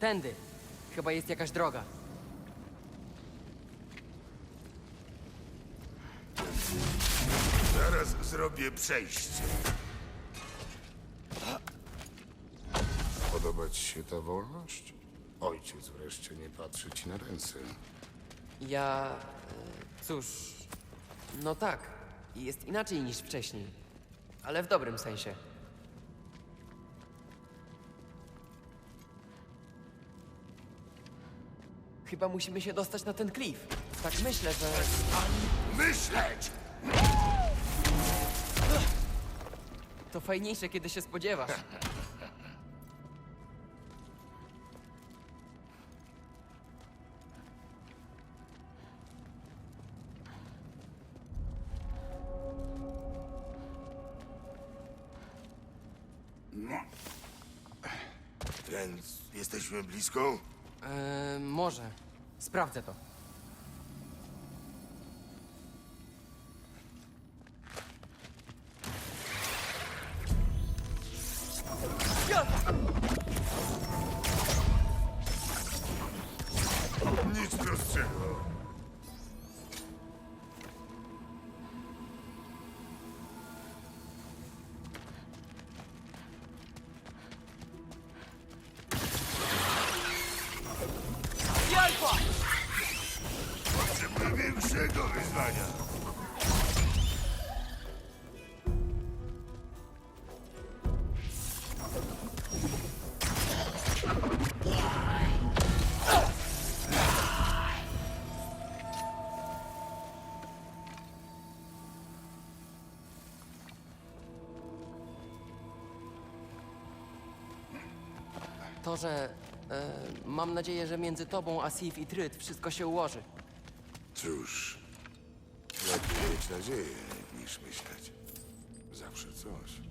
Tędy. Chyba jest jakaś droga. Zaraz zrobię przejście. Podoba ci się ta wolność? Ojciec wreszcie nie patrzy ci na ręce. Ja. e, Cóż. No tak. Jest inaczej niż wcześniej. Ale w dobrym sensie. Chyba musimy się dostać na ten klif. Tak myślę, że. Myśleć! To fajniejsze, kiedy się spodziewasz. Więc jesteśmy blisko? Eee, może. Sprawdzę to. Większego wyzwania. To, że. E, mam nadzieję, że między tobą a Sif i Tryt wszystko się ułoży. Cóż, lepiej mieć nadzieję niż myśleć. Zawsze coś.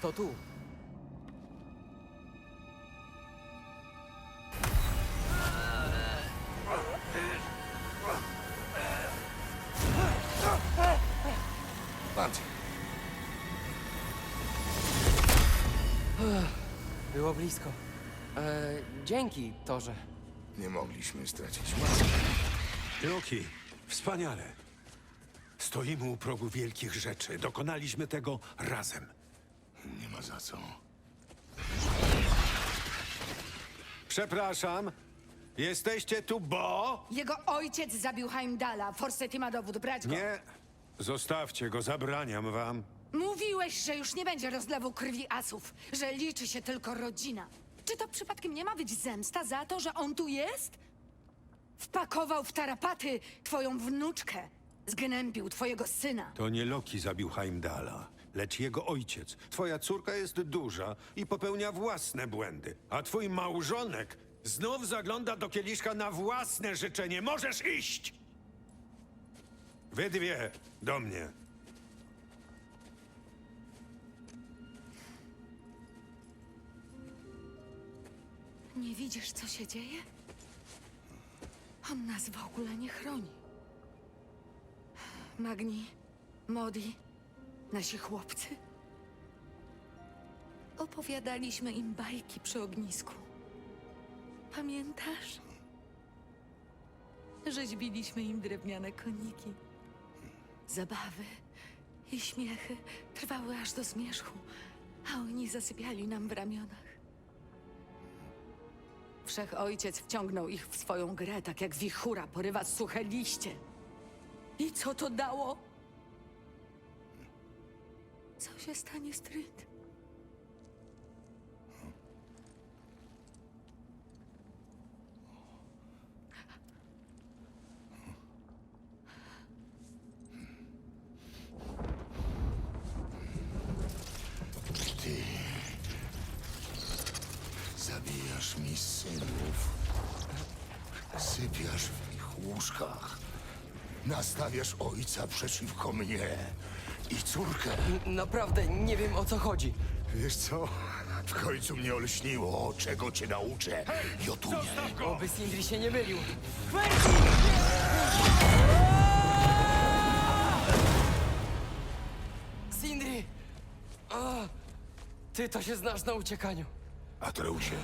To tu. Bardziej. Było blisko. E, dzięki, Torze. Nie mogliśmy stracić Loki, wspaniale. Stoimy u progu wielkich rzeczy. Dokonaliśmy tego razem. Nie ma za co. Przepraszam. Jesteście tu, bo... Jego ojciec zabił Heimdala. Forsety ma dowód, brać go. Nie. Zostawcie go, zabraniam wam. Mówiłeś, że już nie będzie rozlewu krwi asów, że liczy się tylko rodzina. Czy to przypadkiem nie ma być zemsta za to, że on tu jest? Wpakował w tarapaty twoją wnuczkę. Zgnębił twojego syna. To nie Loki zabił Heimdala, lecz jego ojciec. Twoja córka jest duża i popełnia własne błędy, a twój małżonek znów zagląda do kieliszka na własne życzenie. Możesz iść! Wy dwie, do mnie. Nie widzisz, co się dzieje? On nas w ogóle nie chroni. Magni, Modi, nasi chłopcy. Opowiadaliśmy im bajki przy ognisku. Pamiętasz? Rzeźbiliśmy im drewniane koniki. Zabawy i śmiechy trwały aż do zmierzchu, a oni zasypiali nam w ramionach. Wszechojciec wciągnął ich w swoją grę, tak jak wichura porywa suche liście. I co to dało? Się stanie? Ty zabijasz mi synów. Sypiasz w ich łóżkach. Nastawiasz ojca przeciwko mnie i córkę. N- Naprawdę nie wiem o co chodzi. Wiesz co? W końcu mnie olśniło, czego cię nauczę. Jotunie. Oby Sindri się nie mylił. Sindri! Ty to się znasz na uciekaniu. Atreusie.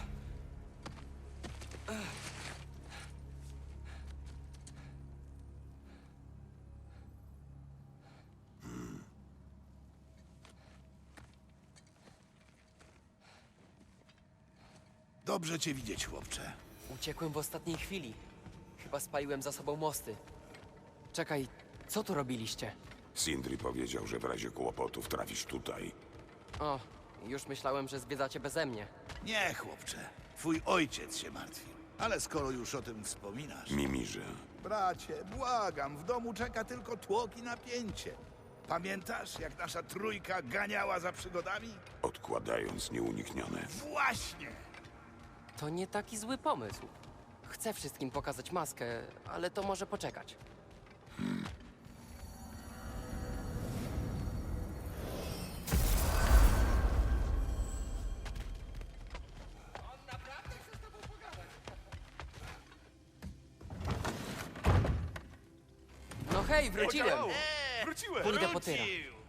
Dobrze cię widzieć, chłopcze. Uciekłem w ostatniej chwili. Chyba spaliłem za sobą mosty. Czekaj, co tu robiliście? Sindri powiedział, że w razie kłopotów trafisz tutaj. O, już myślałem, że zwiedzacie beze mnie. Nie, chłopcze. Twój ojciec się martwi. Ale skoro już o tym wspominasz... Mimirze. Bracie, błagam, w domu czeka tylko tłok i napięcie. Pamiętasz, jak nasza trójka ganiała za przygodami? Odkładając nieuniknione. Właśnie! To nie taki zły pomysł. Chcę wszystkim pokazać maskę, ale to może poczekać. No hej, wróciłem! Wróciłem! Pójdę po tyra.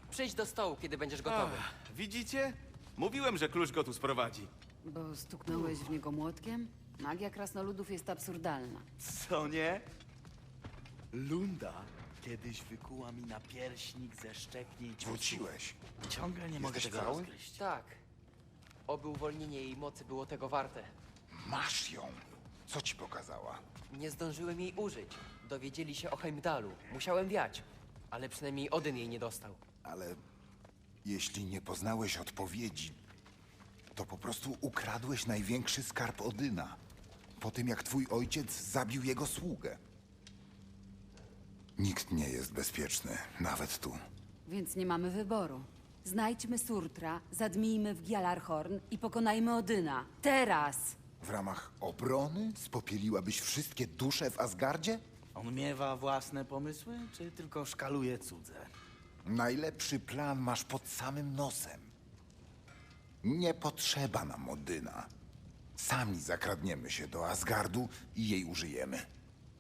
Przyjdź do stołu, kiedy będziesz gotowy. Widzicie? Mówiłem, że klucz go tu sprowadzi. Bo stuknąłeś w niego młotkiem? Magia krasnoludów jest absurdalna. Co nie? Lunda kiedyś wykuła mi na pierśnik ze szczepni i Wróciłeś. Ciągle nie mogę Jesteś tego cały? rozgryźć. Tak. Oby uwolnienie jej mocy było tego warte. Masz ją. Co ci pokazała? Nie zdążyłem jej użyć. Dowiedzieli się o Heimdalu. Musiałem wiać. Ale przynajmniej Odyn jej nie dostał. Ale jeśli nie poznałeś odpowiedzi, to po prostu ukradłeś największy skarb Odyna. Po tym, jak twój ojciec zabił jego sługę. Nikt nie jest bezpieczny, nawet tu. Więc nie mamy wyboru. Znajdźmy Surtra, zadmijmy w Gjalarhorn i pokonajmy Odyna. Teraz! W ramach obrony spopieliłabyś wszystkie dusze w Asgardzie? On miewa własne pomysły, czy tylko szkaluje cudze? Najlepszy plan masz pod samym nosem. Nie potrzeba nam Odyna. Sami zakradniemy się do Asgardu i jej użyjemy.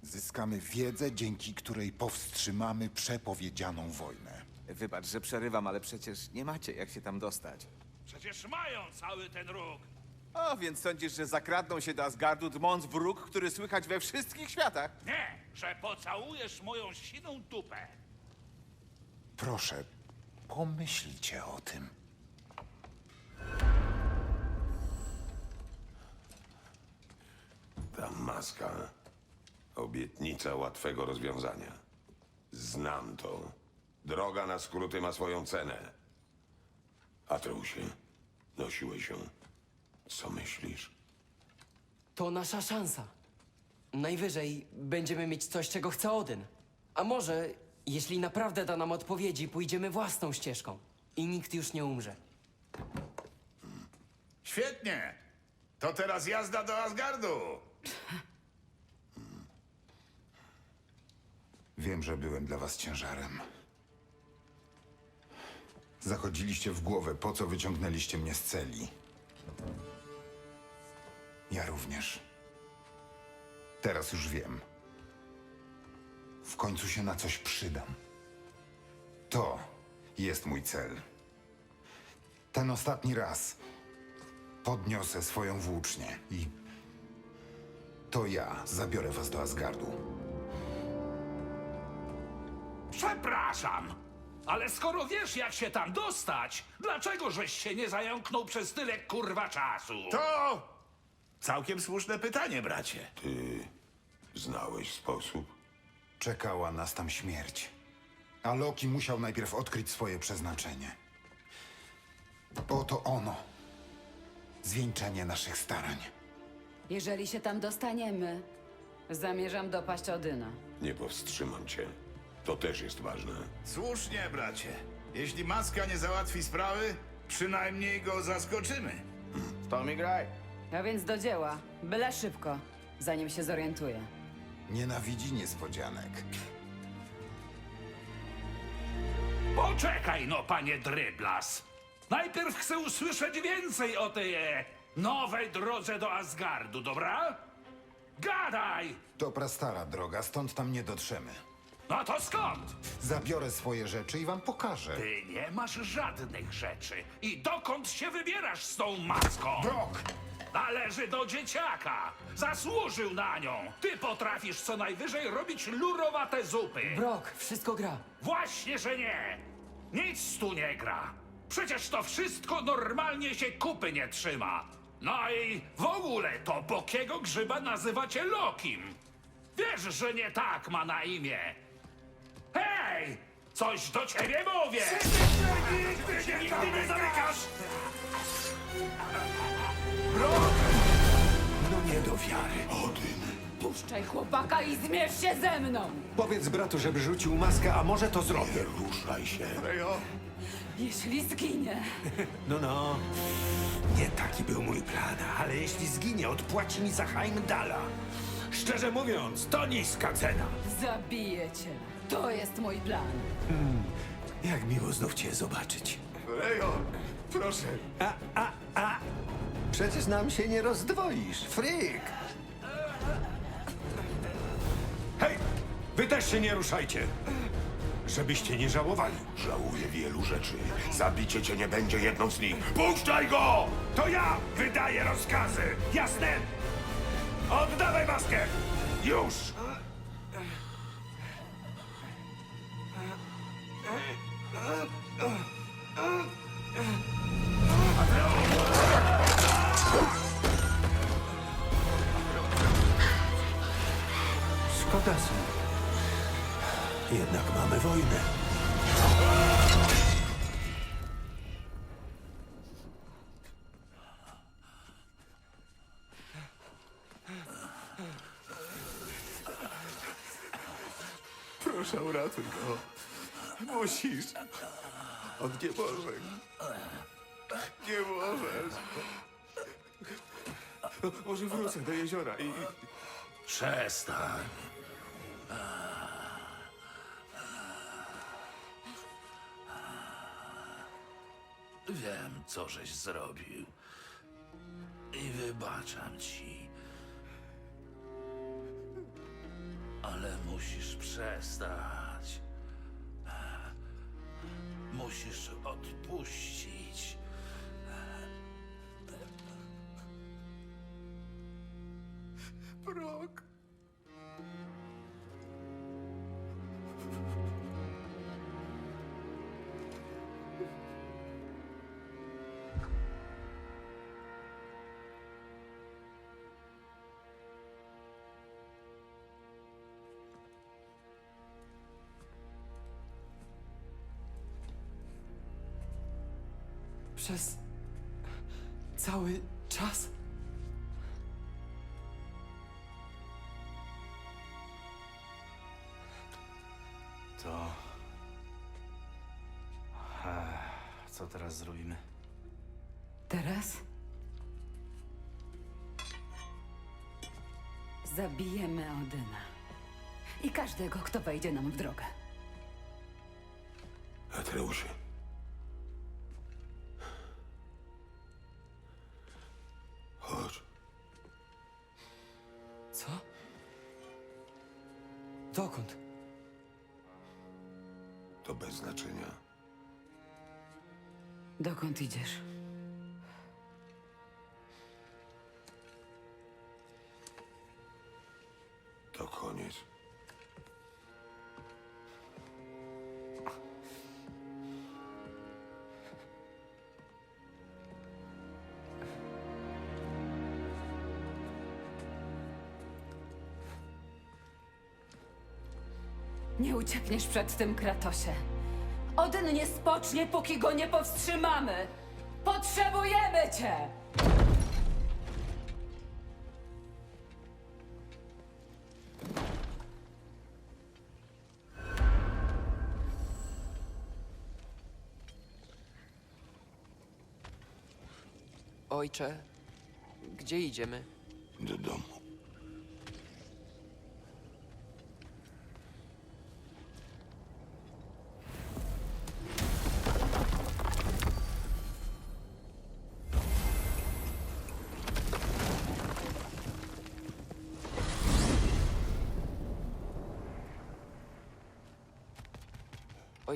Zyskamy wiedzę, dzięki której powstrzymamy przepowiedzianą wojnę. Wybacz, że przerywam, ale przecież nie macie jak się tam dostać. Przecież mają cały ten róg. O, więc sądzisz, że zakradną się do Asgardu dmąc wróg, który słychać we wszystkich światach? Nie, że pocałujesz moją siną dupę. Proszę, pomyślcie o tym. Ta maska. Obietnica łatwego rozwiązania. Znam to. Droga na skróty ma swoją cenę. Atreusie, nosiłeś ją. Co myślisz? To nasza szansa. Najwyżej będziemy mieć coś, czego chce Odyn. A może, jeśli naprawdę da nam odpowiedzi, pójdziemy własną ścieżką. I nikt już nie umrze. Świetnie! To teraz jazda do Asgardu! Wiem, że byłem dla was ciężarem. Zachodziliście w głowę, po co wyciągnęliście mnie z celi. Ja również. Teraz już wiem. W końcu się na coś przydam. To jest mój cel. Ten ostatni raz podniosę swoją włócznię i to ja zabiorę was do Asgardu. Przepraszam, ale skoro wiesz, jak się tam dostać, dlaczego żeś się nie zająknął przez tyle kurwa czasu? To całkiem słuszne pytanie, bracie. Ty znałeś sposób? Czekała nas tam śmierć. A Loki musiał najpierw odkryć swoje przeznaczenie. Oto ono. Zwieńczenie naszych starań. Jeżeli się tam dostaniemy, zamierzam dopaść Odyna. Nie powstrzymam cię. To też jest ważne. Słusznie, bracie. Jeśli maska nie załatwi sprawy, przynajmniej go zaskoczymy. To mi graj. A więc do dzieła. Byle szybko, zanim się zorientuję. Nienawidzi niespodzianek. Poczekaj no, panie Dryblas. Najpierw chcę usłyszeć więcej o tej e, nowej drodze do Asgardu, dobra? Gadaj! To prastara droga, stąd tam nie dotrzemy. No to skąd? Zabiorę swoje rzeczy i wam pokażę. Ty nie masz żadnych rzeczy. I dokąd się wybierasz z tą maską? Brok! Należy do dzieciaka. Zasłużył na nią. Ty potrafisz co najwyżej robić lurowate zupy. Brok, wszystko gra. Właśnie, że nie. Nic tu nie gra. Przecież to wszystko normalnie się kupy nie trzyma. No i w ogóle to bokiego grzyba nazywacie Lokim. Wiesz, że nie tak ma na imię. Hej! Coś do ciebie mówię! Nigdy się nigdy nie zamykasz! No nie do wiary. Odyn. Puszczaj chłopaka i zmierz się ze mną! Powiedz bratu, żeby rzucił maskę, a może to zrobię. Nie ruszaj się. Jeśli zginie, No, no. Nie taki był mój plan, ale jeśli zginie, odpłaci mi za Heimdala. Szczerze mówiąc, to niska cena. zabiję cię. To jest mój plan. Jak miło znów cię zobaczyć. Lejo, proszę. A, a, a! Przecież nam się nie rozdwoisz, fryk! Hej! Wy też się nie ruszajcie! Żebyście nie żałowali. Żałuję wielu rzeczy. Zabicie cię nie będzie jedną z nich. Puszczaj go! To ja wydaję rozkazy, jasne? Oddawaj maskę! Już! Proszę, uratuj go. Musisz. On nie może. Nie możesz. Może wrócę do jeziora i... Przestań. Wiem, co żeś zrobił. I wybaczam ci. Musisz przestać. Musisz odpuścić. Brok. Przez cały czas? To... Ech, Co teraz zrobimy? Teraz? Zabijemy Odyna. i każdego, kto wejdzie nam w drogę. Atreusie. Dokąd idziesz? To koniec. Nie uciekniesz przed tym, Kratosie. Odyn nie spocznie, póki go nie powstrzymamy. Potrzebujemy cię! Ojcze, gdzie idziemy? Do domu.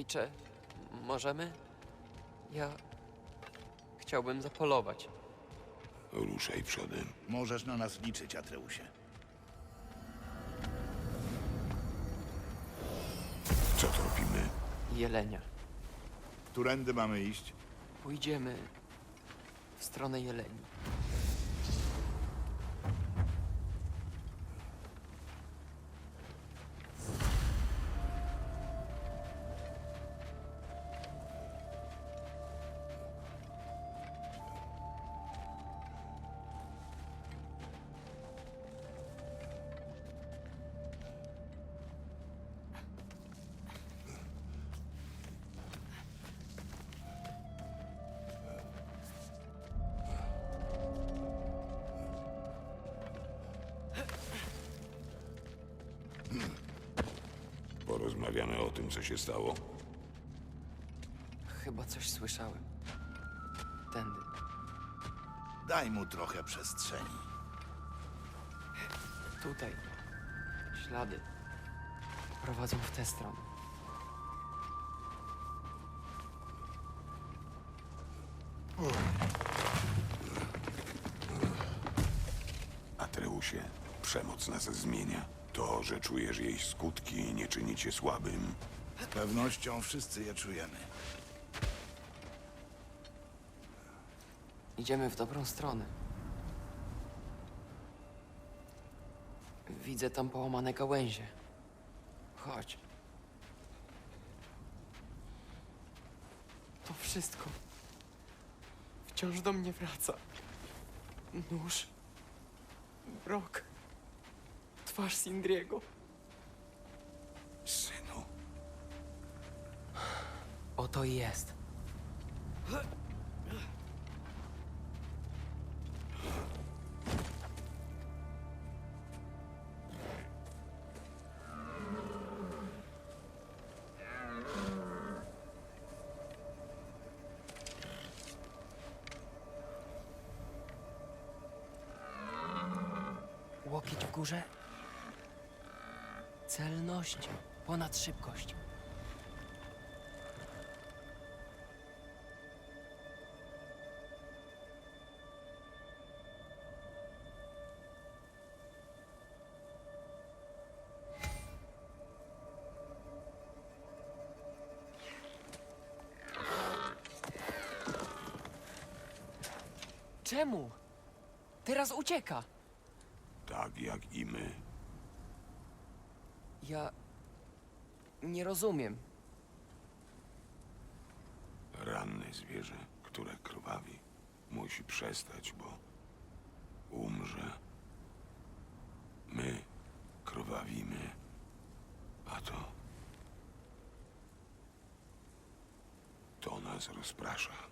Ojcze, możemy? Ja chciałbym zapolować. Ruszaj przodem. Możesz na nas liczyć, Atreusie. Co to robimy? Jelenia. Którędy mamy iść? Pójdziemy w stronę jeleni. Porozmawiamy o tym, co się stało. Chyba coś słyszałem. Tędy. Daj mu trochę przestrzeni. Tutaj. Ślady. Prowadzą w tę stronę. Czujesz jej skutki, nie czyni cię słabym. Z pewnością wszyscy je czujemy. Idziemy w dobrą stronę. Widzę tam połamane gałęzie. Chodź. To wszystko wciąż do mnie wraca. Nóż. Brok. Twarz Sindriego. Oto i jest. Łokieć w górze. Celność ponad szybkość. Czemu? Teraz ucieka. tak jak i my. Ja nie rozumiem. Ranne zwierzę, które krwawi, musi przestać, bo umrze. My krwawimy, a to. To nas rozprasza.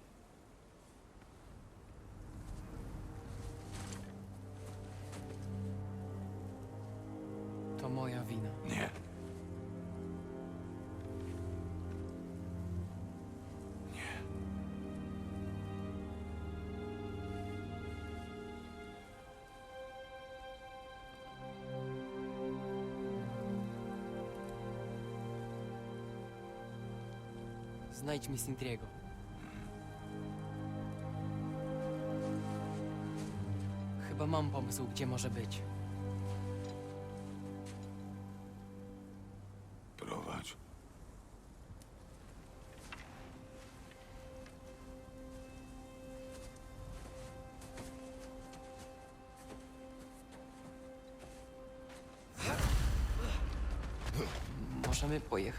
To moja wina. Nie. Nie. Znajdź mi Sintriego. Chyba mam pomysł, gdzie może być.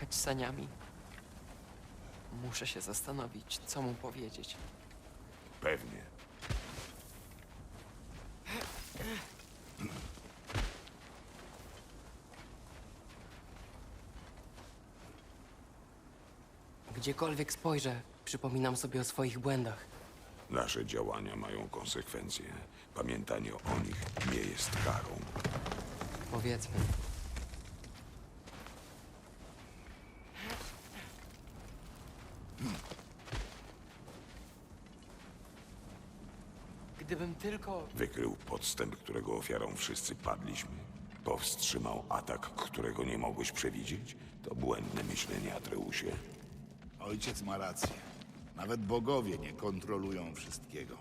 Pojechać saniami. Muszę się zastanowić, co mu powiedzieć. Pewnie. Gdziekolwiek spojrzę, przypominam sobie o swoich błędach. Nasze działania mają konsekwencje. Pamiętanie o nich nie jest karą. Powiedzmy. Gdybym tylko. Wykrył podstęp, którego ofiarą wszyscy padliśmy. Powstrzymał atak, którego nie mogłeś przewidzieć. To błędne myślenie, Atreusie. Ojciec ma rację. Nawet bogowie nie kontrolują wszystkiego.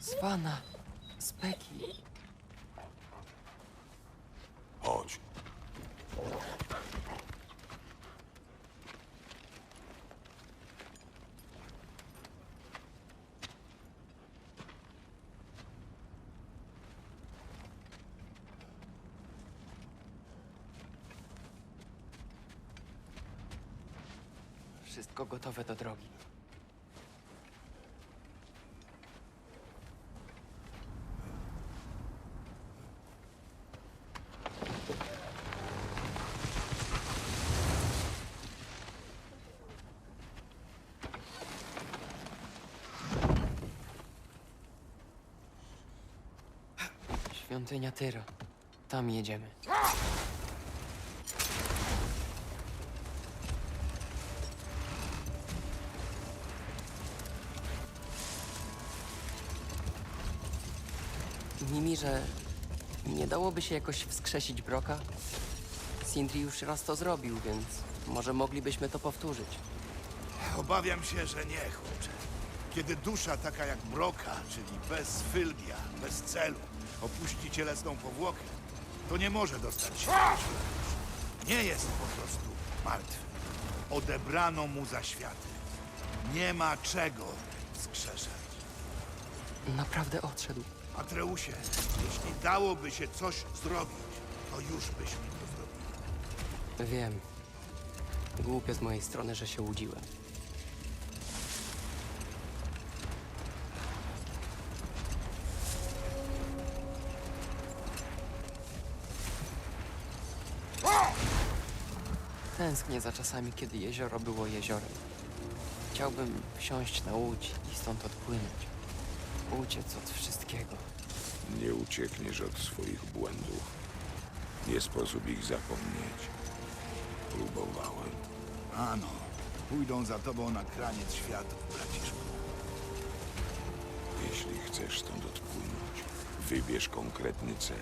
Swana, Speki. Chodź. Wszystko gotowe do drogi. Świątynia Tyra. Tam jedziemy. Mimirze, nie dałoby się jakoś wskrzesić Broka? Sindri już raz to zrobił, więc może moglibyśmy to powtórzyć. Obawiam się, że nie, chłopcze. Kiedy dusza taka jak Broka, czyli bez fylgia, bez celu, opuści cielesną powłokę, to nie może dostać się do. Nie jest po prostu martwy. Odebrano mu zaświaty. Nie ma czego wskrzeszać. Naprawdę odszedł. Atreusie, jeśli dałoby się coś zrobić, to już byśmy to zrobili. Wiem. Głupio z mojej strony, że się łudziłem. Tęsknię za czasami, kiedy jezioro było jeziorem. Chciałbym wsiąść na łódź i stąd odpłynąć. Uciec od wszystkiego. Nie uciekniesz od swoich błędów. Nie sposób ich zapomnieć. Próbowałem. Ano, pójdą za tobą na kraniec światów, braciszku. Jeśli chcesz stąd odpłynąć, wybierz konkretny cel.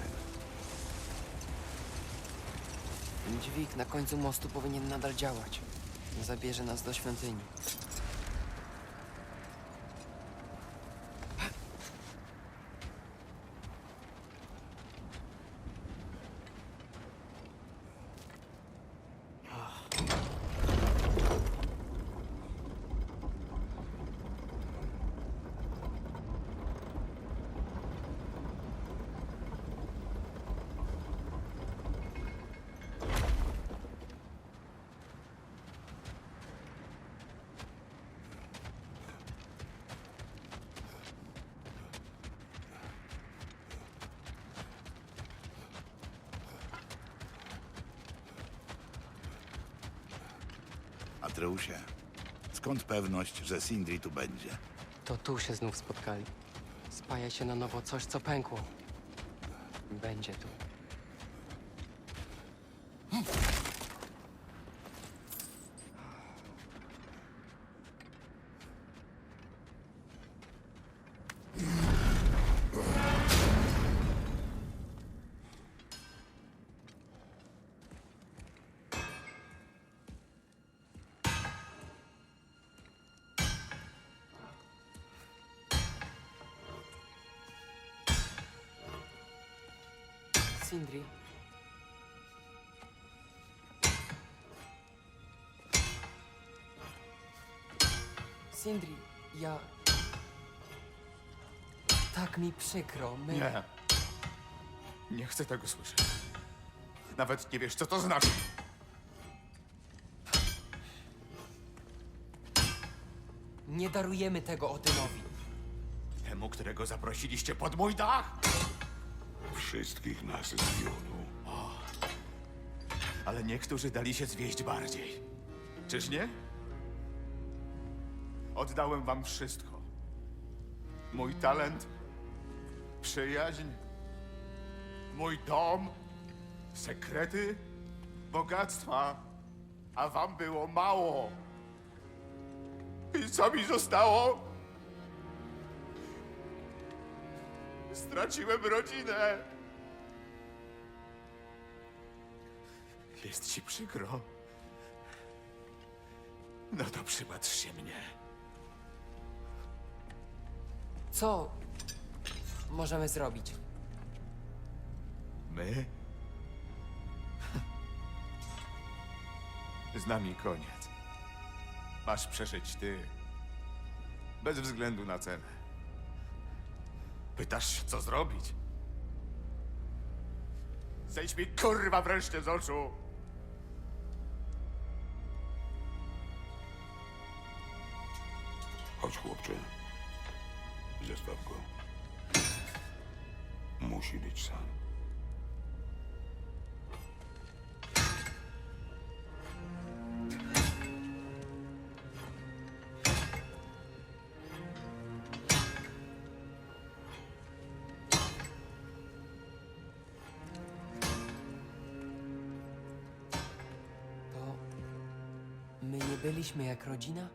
Dźwig na końcu mostu powinien nadal działać. Zabierze nas do świątyni. Atreusie, skąd pewność, że Sindri tu będzie? To tu się znów spotkali. Spaja się na nowo coś, co pękło. Będzie tu. Sindri. Sindri, ja... Tak mi przykro, my... Nie. Nie chcę tego słyszeć. Nawet nie wiesz, co to znaczy. Nie darujemy tego Odynowi. Temu, którego zaprosiliście pod mój dach? Wszystkich nas zwiódł. Ale niektórzy dali się zwieść bardziej. Czyż nie? Oddałem wam wszystko. Mój talent, przyjaźń, mój dom, sekrety, bogactwa, a wam było mało. I co mi zostało? Straciłem rodzinę. Jest ci przykro? No to przypatrz się mnie. Co możemy zrobić? My? Z nami koniec. Masz przeżyć ty. Bez względu na cenę. Pytasz co zrobić? Zejdź mi kurwa wreszcie z oczu! Chodź, chłopcze. Zestaw go. Musi być sam. To... My nie byliśmy jak rodzina?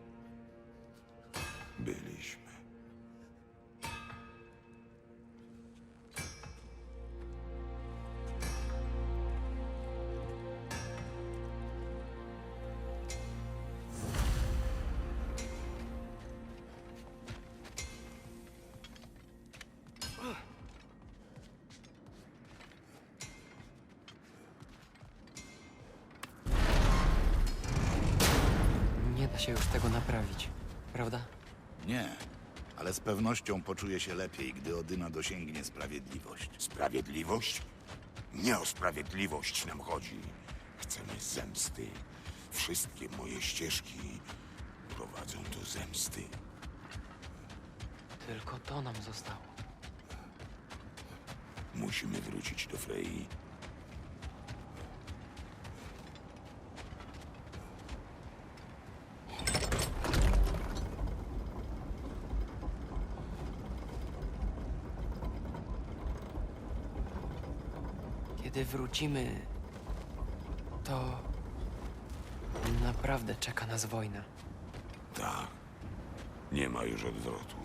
Się już tego naprawić, prawda? Nie, ale z pewnością poczuje się lepiej, gdy Odyna dosięgnie sprawiedliwość. Sprawiedliwość? Nie o sprawiedliwość nam chodzi. Chcemy zemsty. Wszystkie moje ścieżki prowadzą do zemsty. Tylko to nam zostało. Musimy wrócić do Frei. Kiedy wrócimy, to naprawdę czeka nas wojna. Tak. Nie ma już odwrotu.